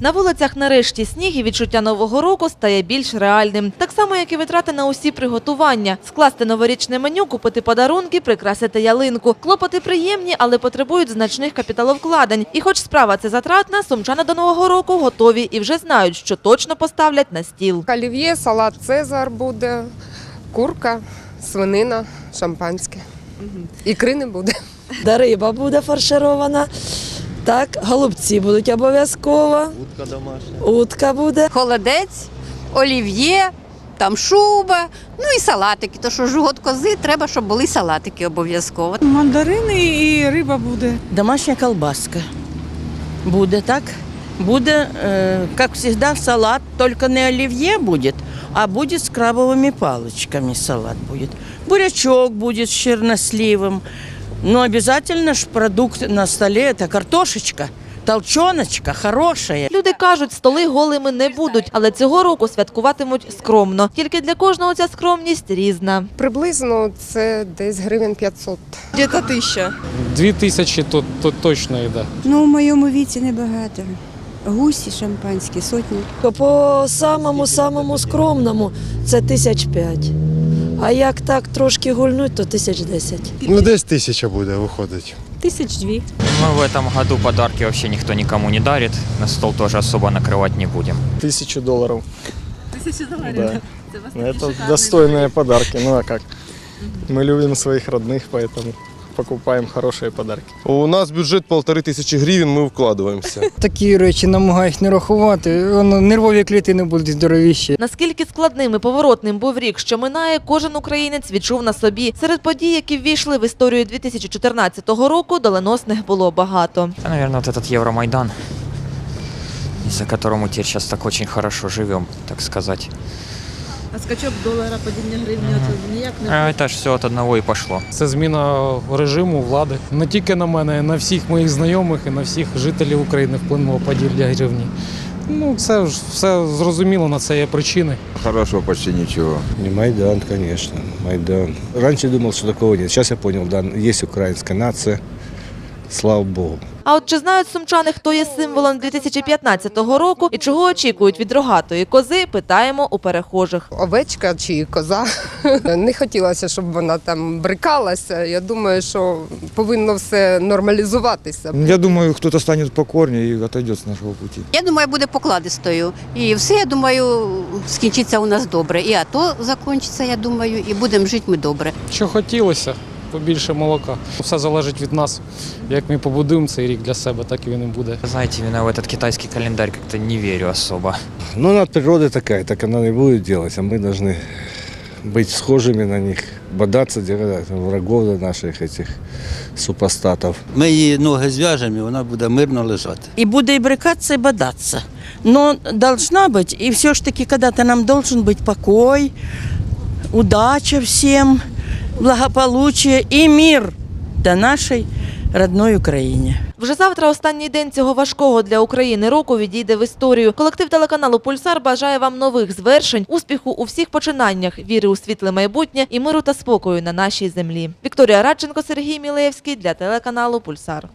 На вулицях нарешті сніг і відчуття нового року стає більш реальним. Так само, як і витрати на усі приготування. Скласти новорічне меню, купити подарунки, прикрасити ялинку. Клопоти приємні, але потребують значних капіталовкладень. І хоч справа це затратна, сумчани до нового року готові і вже знають, що точно поставлять на стіл. Олів'є, салат Цезар буде, курка, свинина, шампанське. Ікри не буде. Да риба буде фарширована. Так, голубці будуть обов'язково. Утка домашня. Утка буде. холодець, олів'є, там шуба, ну і салатики. То що ж год кози, треба, щоб були салатики обов'язково. Мандарини і риба буде. Домашня колбаска. Буде так. Буде, э, как всегда, салат, только не оливье будет, а будет с крабовыми палочками салат будет. Бурячок будет с черносливом. Но обязательно ж продукт на столе – это картошечка, толченочка, хорошая. Люди кажуть, столи голими не будуть, але цього року святкуватимуть скромно. Тільки для кожного ця скромність різна. Приблизно це десь гривень 500. Десь тисяча. Дві тисячі то, то точно йде. Ну, в моєму віці небагато. Гусі, шампанські, сотні. По самому самому скромному це тисяч п'ять. А як так трошки гульнуть, то тисяч десять. Ну, десь тисяча буде виходить. Тисяч дві. Мы в этом году подарки вообще никто никому не дарит. На стол тоже особо накрывать не будем. Тисячу доларів. Тисячу доларів? Да. Це достойные подарки. Ну а как? Мы любим своих родных, поэтому покупаем хорошие подарки. У нас бюджет полтори тисячі гривень, ми вкладаємося. Такі речі намагаюсь не рахувати. Воно нервові клітини будуть здоровіші. Наскільки складним і поворотним був рік, що минає, кожен українець відчув на собі. Серед подій, які ввійшли в історію 2014 року, доленосних було багато. Это, наверное, вот этот Евромайдан, из-за которого мы теперь сейчас так очень хорошо живем, так сказать. А скачок долара, падіння гривні, це ніяк А это ж все от одного и пошло. Це зміна режиму влади. Не тільки на мене, а й на всіх моїх знайомих і на всіх жителів України вплинуло падіння гривні. Ну, це ж все зрозуміло, на це є причини. Хорошего почти ничего. Не Майдан, конечно, Майдан. Раньше думал, что такого нет. Сейчас я понял, да, есть украинская нация. Слава Богу. А от чи знають сумчани, хто є символом 2015 року і чого очікують від рогатої кози, питаємо у перехожих. Овечка чи коза. Не хотілося, щоб вона там брикалася. Я думаю, що повинно все нормалізуватися. Я думаю, кто-то станет покорнее и отойдет с нашего пути. Я думаю, буде покладистою. І все, я думаю, скінчиться у нас добре. І АТО закінчиться, я думаю, і будемо жити ми добре. Що хотілося, побільше молока. Все залежить від нас. Як ми побудуємо цей рік для себе, так і він і буде. Знаете, именно в этот китайский календарь как-то не верю особо. Ну, над природа такая, так она не будет делать, а мы должны быть схожими на них, бодаться, держать врагов наших этих супостатов. Ми її ноги зв'яжемо, і вона буде мирно лежати. И буду и брыкаться, и бодаться. Но должна быть, и все ж таки когда-то нам должен быть покой, удача всем, Благополучие і мир до нашої родної України. Вже завтра останній день цього важкого для України року відійде в історію. Колектив телеканалу Пульсар бажає вам нових звершень, успіху у всіх починаннях, віри у світле майбутнє і миру та спокою на нашій землі. Вікторія Радченко, Сергій Мілевський для телеканалу Пульсар.